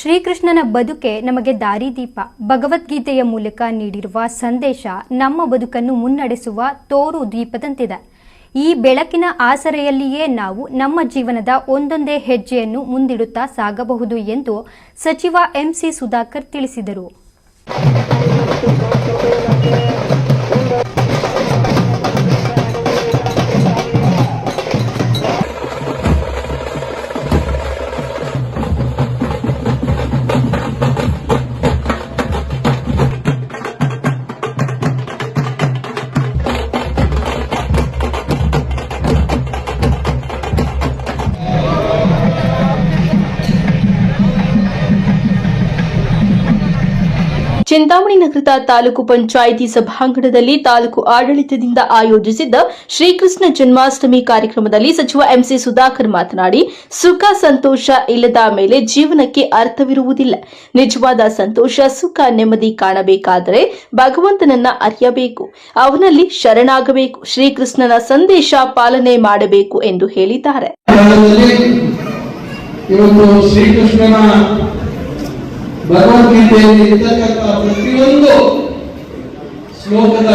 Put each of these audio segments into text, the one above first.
ಶ್ರೀಕೃಷ್ಣನ ಬದುಕೆ ನಮಗೆ ದಾರಿದೀಪ. ಭಗವದ್ಗೀತೆಯ ಮೂಲಕ ನೀಡಿರುವ ಸಂದೇಶ ನಮ್ಮ ಬದುಕನ್ನು ಮುನ್ನಡೆಸುವ ತೋರು ದೀಪದಂತಿದೆ ಈ ಬೆಳಕಿನ ಆಸರೆಯಲ್ಲಿಯೇ ನಾವು ನಮ್ಮ ಜೀವನದ ಒಂದೊಂದೇ ಹೆಜ್ಜೆಯನ್ನು ಮುಂದಿಡುತ್ತಾ ಸಾಗಬಹುದು ಎಂದು ಸಚಿವ ಎಂಸಿ ಸುಧಾಕರ್ ತಿಳಿಸಿದರು. ಚಿಂತಾಮಣಿ ನಗರದ ತಾಲೂಕು ಪಂಚಾಯಿತಿ ಸಭಾಂಗಣದಲ್ಲಿ ತಾಲೂಕು ಆಡಳಿತದಿಂದ ಆಯೋಜಿಸಿದ್ದ ಶ್ರೀಕೃಷ್ಣ ಜನ್ಮಾಷ್ಟಮಿ ಕಾರ್ಯಕ್ರಮದಲ್ಲಿ ಸಚಿವ ಎಂಸಿ ಸುಧಾಕರ್ ಮಾತನಾಡಿ, ಸುಖ ಸಂತೋಷ ಇಲ್ಲದ ಮೇಲೆ ಜೀವನಕ್ಕೆ ಅರ್ಥವಿರುವುದಿಲ್ಲ. ನಿಜವಾದ ಸಂತೋಷ, ಸುಖ, ನೆಮ್ಮದಿ ಕಾಣಬೇಕಾದರೆ ಭಗವಂತನನ್ನ ಅರಿಯಬೇಕು. ಅವನಲ್ಲಿ ಶರಣಾಗಬೇಕು. ಶ್ರೀಕೃಷ್ಣನ ಸಂದೇಶ ಪಾಲನೆ ಮಾಡಬೇಕು ಎಂದು ಹೇಳಿದ್ದಾರೆ. ಇವತ್ತು ಶ್ರೀಕೃಷ್ಣನ ಭಗವದ್ಗೀತೆಯಲ್ಲಿ ಇರ್ತಕ್ಕಂಥ ಪ್ರತಿಯೊಂದು ಶ್ಲೋಕದ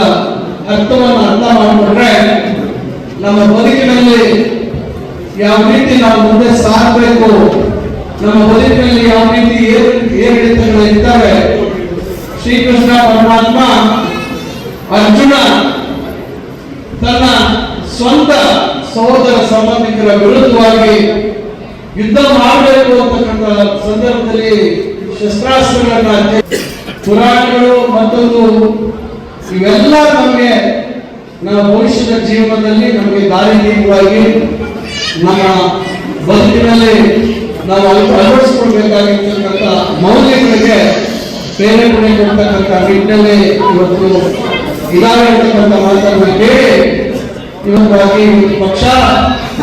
ಅರ್ಥವನ್ನು ಅರ್ಥ ಮಾಡಿಕೊಂಡ್ರೆ ನಮ್ಮ ಬದುಕಿನಲ್ಲಿ ಯಾವ ರೀತಿ ನಾವು ಮುಂದೆ ಸಾಗಬೇಕು, ನಮ್ಮ ಬದುಕಿನಲ್ಲಿ ಯಾವ ರೀತಿ ಏರು ಏರಿಳಿತಗಳು ಇರ್ತವೆ, ಶ್ರೀಕೃಷ್ಣ ಪರಮಾತ್ಮ ಅರ್ಜುನ ತನ್ನ ಸ್ವಂತ ಸಹೋದರ ಸಂಬಂಧಿಕರ ವಿರುದ್ಧವಾಗಿ ಯುದ್ಧ ಮಾಡಬೇಕು ಅಂತಕ್ಕಂಥ ಸಂದರ್ಭದಲ್ಲಿ ಶಸ್ತ್ರಾಸ್ತ್ರಗಳನ್ನ ತ್ಯ- ಪುರಾಣಗಳು ಮತ್ತೊಂದು ಇವೆಲ್ಲ ನಮಗೆ ನಮ್ಮ ಭವಿಷ್ಯದ ಜೀವನದಲ್ಲಿ ನಮಗೆ ದಾರಿದೀಪವಾಗಿ ನಮ್ಮ ಬದುಕಿನಲ್ಲಿ ನಾವು ಅಳ್- ಅಳವಡಿಸ್ಕೊಳ್ಬೇಕಾಗಿರ್ತಕ್ಕಂಥ ಮೌಲ್ಯಗಳಿಗೆ ಪ್ರೇರೇಪಣೆ ಕೊಡ್ತಕ್ಕಂಥ ನಿಟ್ಟಿನಲ್ಲಿ ಇವತ್ತು ಇದಾವೆ ಅಂತಕ್ಕಂಥ ಮಾತನ್ನು ಕೇಳಿ ಇವತ್ತಾಗಿ ಪಕ್ಷ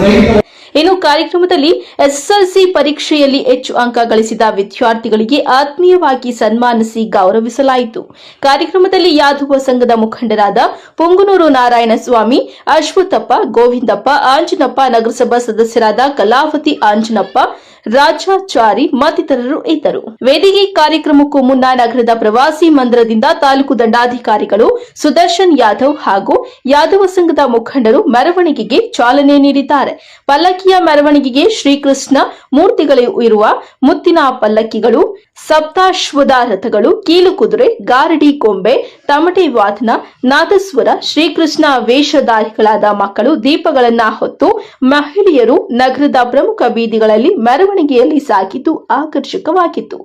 ರೈತ ಇನ್ನು ಕಾರ್ಯಕ್ರಮದಲ್ಲಿ ಎಸ್ಎಸ್ಎಲ್ಸಿ ಪರೀಕ್ಷೆಯಲ್ಲಿ ಹೆಚ್ಚು ಅಂಕ ಗಳಿಸಿದ ವಿದ್ಯಾರ್ಥಿಗಳಿಗೆ ಆತ್ಮೀಯವಾಗಿ ಸನ್ಮಾನಿಸಿ ಗೌರವಿಸಲಾಯಿತು. ಕಾರ್ಯಕ್ರಮದಲ್ಲಿ ಯಾದವ ಸಂಘದ ಮುಖಂಡರಾದ ಪುಂಗನೂರು ನಾರಾಯಣ ಸ್ವಾಮಿ ಅಶ್ವಥಪ್ಪ ಗೋವಿಂದಪ್ಪ, ಆಂಜನಪ್ಪ, ನಗರಸಭಾ ಸದಸ್ಯರಾದ ಕಲಾವತಿ ಆಂಜನಪ್ಪ ರಾಜಾಚಾರಿ ಮತ್ತಿತರರು ಇದ್ದರು. ವೇದಿಕೆ ಕಾರ್ಯಕ್ರಮಕ್ಕೂ ಮುನ್ನ ನಗರದ ಪ್ರವಾಸಿ ಮಂದಿರದಿಂದ ತಾಲೂಕು ದಂಡಾಧಿಕಾರಿಗಳು ಸುದರ್ಶನ್ ಯಾದವ್ ಹಾಗೂ ಯಾದವ ಸಂಘದ ಮುಖಂಡರು ಮೆರವಣಿಗೆಗೆ ಚಾಲನೆ ನೀಡಿದ್ದಾರೆ. ಪಲ್ಲಕ್ಕಿಯ ಮೆರವಣಿಗೆಗೆ ಶ್ರೀಕೃಷ್ಣ ಮೂರ್ತಿಗಳು ಇರುವ ಮುತ್ತಿನ ಪಲ್ಲಕ್ಕಿಗಳು ಸಪ್ತಾಶ್ವದ ರಥಗಳು, ಕೀಲು ಕುದುರೆ, ಗಾರಡಿ ಕೊಂಬೆ, ತಮಟೆ ವಾದನ, ನಾದಸ್ವರ, ಶ್ರೀಕೃಷ್ಣ ವೇಷಧಾರಿಗಳಾದ ಮಕ್ಕಳು ದೀಪಗಳನ್ನ ಹೊತ್ತು ಮಹಿಳೆಯರು ನಗರದ ಪ್ರಮುಖ ಬೀದಿಗಳಲ್ಲಿ ಮೆರವಣಿಗೆಯಲ್ಲಿ ಸಾಗಿದ್ದು ಆಕರ್ಷಕವಾಗಿತ್ತು.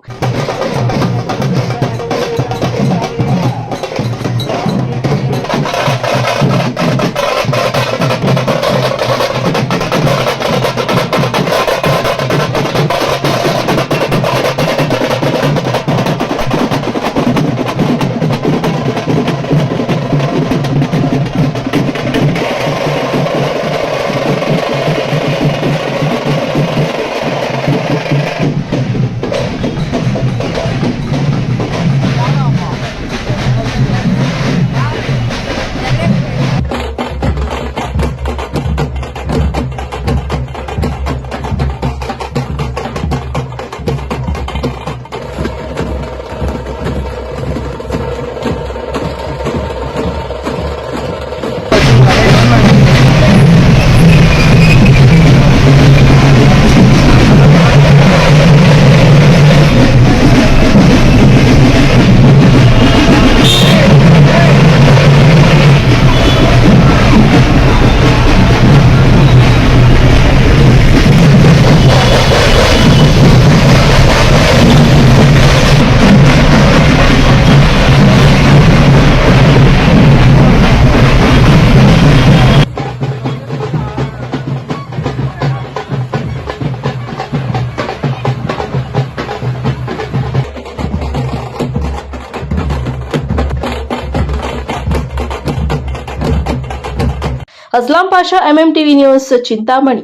અસલામ પાશા એમએમટીવી ન્યૂઝ ચિંતામણી.